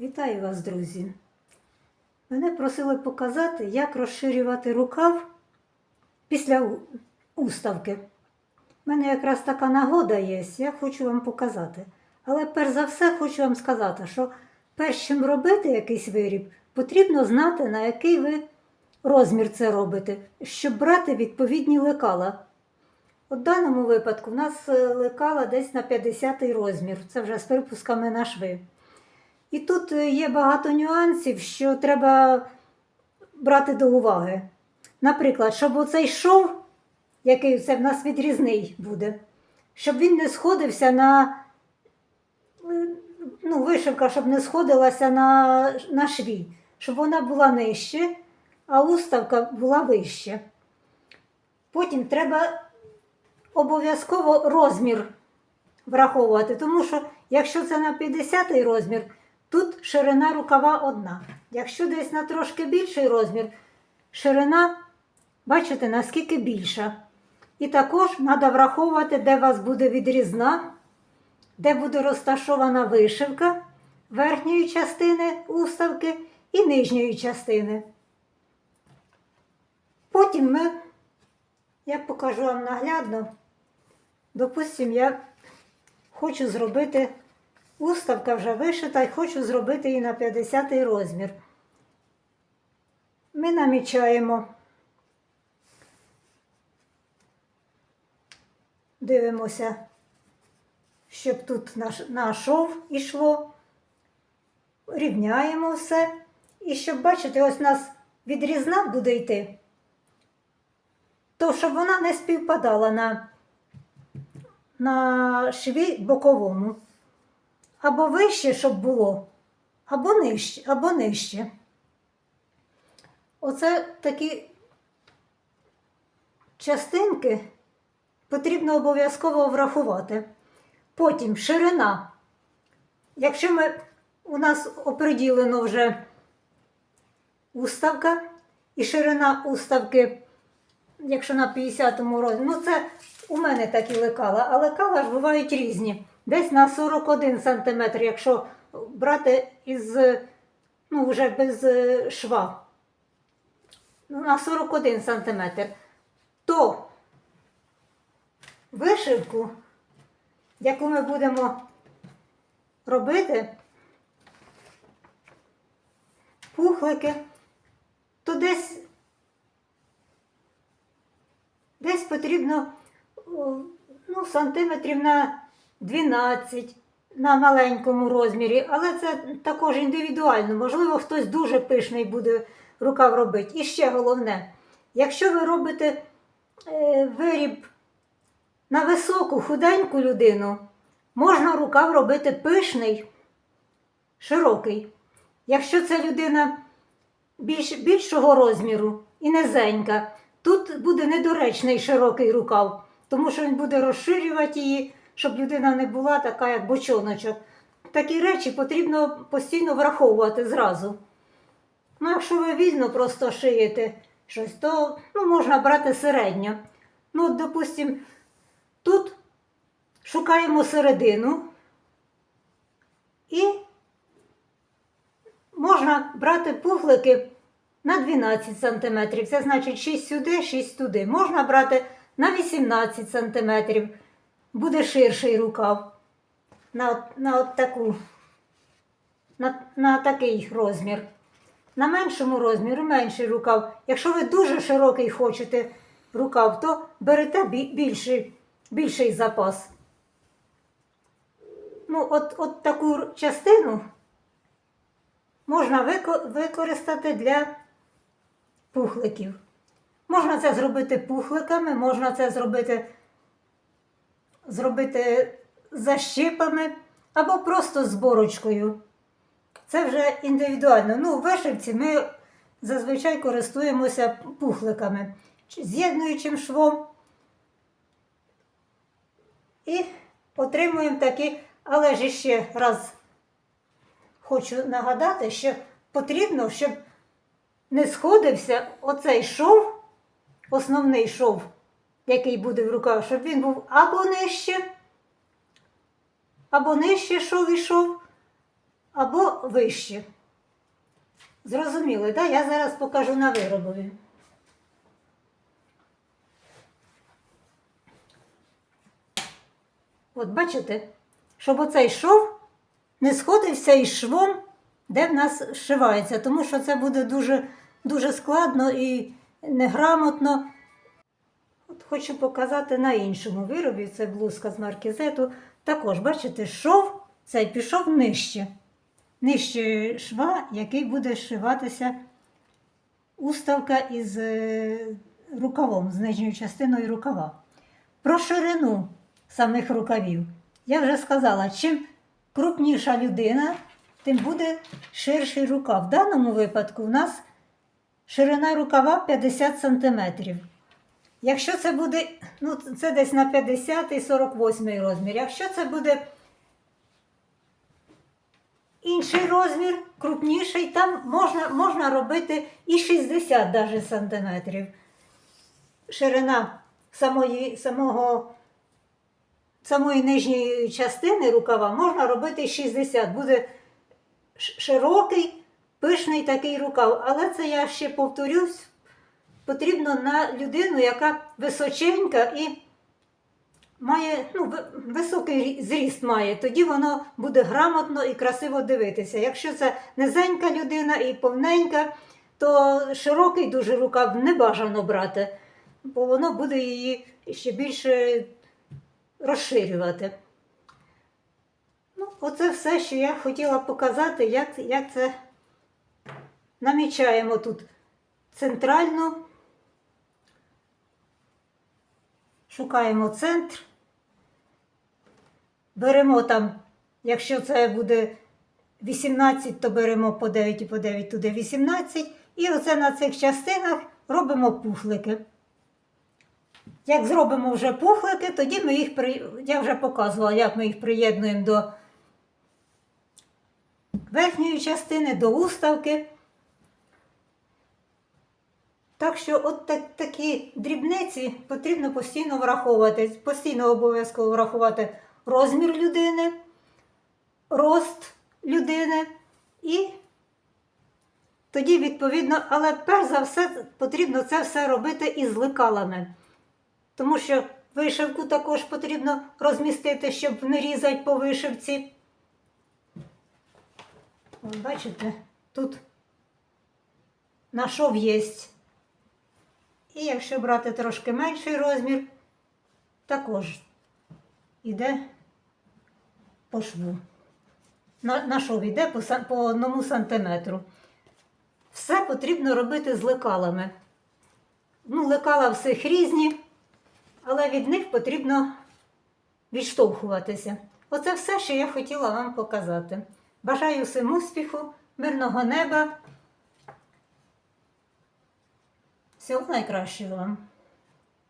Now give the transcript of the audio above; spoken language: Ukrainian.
Вітаю вас, друзі! Мене просили показати, як розширювати рукав після уставки. У мене якраз така нагода є, я хочу вам показати. Але перш за все хочу вам сказати, що перш чим робити якийсь виріб, потрібно знати, на який ви розмір це робите, щоб брати відповідні лекала. У даному випадку в нас е, лекала десь на 50 розмір, це вже з припусками на шви. І тут е, є багато нюансів, що треба брати до уваги. Наприклад, щоб оцей шов, який це в нас відрізний буде, щоб він не сходився на е, ну, вишивка, щоб не сходилася на, на шві, щоб вона була нижче, а уставка була вище. Потім треба обов'язково розмір враховувати, тому що якщо це на 50 розмір, тут ширина рукава одна. Якщо десь на трошки більший розмір, ширина, бачите, наскільки більша. І також треба враховувати, де у вас буде відрізна, де буде розташована вишивка верхньої частини уставки і нижньої частини. Потім ми, я покажу вам наглядно, допустимо, я хочу зробити уставка вже вишита і хочу зробити її на 50 розмір. Ми намічаємо, дивимося, щоб тут наш, на шов ішло, рівняємо все. І щоб бачите, ось у нас відрізна буде йти, то щоб вона не співпадала на, на шві боковому. Або вище, щоб було, або нижче, або нижче. Оце такі частинки потрібно обов'язково врахувати. Потім ширина. Якщо ми, у нас оприділено вже уставка, і ширина уставки, якщо на 50-му розмірі, ну це у мене такі лекала, а лекала ж бувають різні. Десь на 41 см, якщо брати із, ну, вже без е, шва. Ну, на 41 см, то вишивку, яку ми будемо робити, пухлики, то десь, десь потрібно ну, сантиметрів на 12 на маленькому розмірі, але це також індивідуально. Можливо, хтось дуже пишний буде рукав робити. І ще головне, якщо ви робите е, виріб на високу, худеньку людину, можна рукав робити пишний, широкий. Якщо це людина більш, більшого розміру і низенька, тут буде недоречний широкий рукав, тому що він буде розширювати її, щоб людина не була така, як бочоночок. Такі речі потрібно постійно враховувати зразу. Ну, якщо ви вільно просто шиєте щось, то ну, можна брати середньо. Ну, допустимо, тут шукаємо середину і можна брати пухлики на 12 см. Це значить 6 сюди, 6 туди. Можна брати на 18 см. Буде ширший рукав. На, на, от таку, на, на такий розмір. На меншому розмірі менший рукав. Якщо ви дуже широкий хочете рукав, то берете більший, більший запас. Ну, от, от таку частину можна використати для пухликів. Можна це зробити пухликами, можна це зробити, зробити защипами або просто зборочкою. Це вже індивідуально. Ну, в вишивці ми зазвичай користуємося пухликами, чи з'єднуючим швом. І отримуємо такі, але ж ще раз хочу нагадати, що потрібно, щоб не сходився оцей шов, основний шов, який буде в руках, щоб він був або нижче, або нижче шов ішов, або вище. Зрозуміли, так? Я зараз покажу на виробові. От бачите, щоб оцей шов не сходився із швом, де в нас зшивається, тому що це буде дуже, дуже складно і неграмотно. Хочу показати на іншому виробі, це блузка з маркізету. Також, бачите, шов цей пішов нижче. Нижче шва, який буде зшиватися уставка із е, рукавом, з нижньою частиною рукава. Про ширину самих рукавів. Я вже сказала, чим крупніша людина, тим буде ширший рукав. В даному випадку у нас ширина рукава 50 см. Якщо це буде, ну це десь на 50 і 48 розмір. Якщо це буде інший розмір, крупніший, там можна, можна робити і 60 даже сантиметрів. Ширина самої, самого, самої нижньої частини рукава можна робити 60. Буде широкий, пишний такий рукав. Але це я ще повторюсь, потрібно на людину, яка височенька і має ну, високий зріст має, тоді воно буде грамотно і красиво дивитися. Якщо це низенька людина і повненька, то широкий дуже рукав не бажано брати, бо воно буде її ще більше розширювати. Ну, оце все, що я хотіла показати, як, як це намічаємо тут центральну. Шукаємо центр. Беремо там, якщо це буде 18, то беремо по 9 і по 9 туди 18. І оце на цих частинах робимо пухлики. Як зробимо вже пухлики, тоді ми їх при... я вже показувала, як ми їх приєднуємо до верхньої частини, до уставки. Так що от так, такі дрібниці потрібно постійно враховувати. Постійно обов'язково врахувати розмір людини, рост людини і тоді, відповідно, але перш за все потрібно це все робити із лекалами. Тому що вишивку також потрібно розмістити, щоб не різати по вишивці. Бачите, тут на шов єсть. І якщо брати трошки менший розмір, також йде по шву. На, на шов йде по, по одному сантиметру. Все потрібно робити з лекалами. Ну, лекала всіх різні, але від них потрібно відштовхуватися. Оце все, що я хотіла вам показати. Бажаю всім успіху, мирного неба. Всього найкращого вам.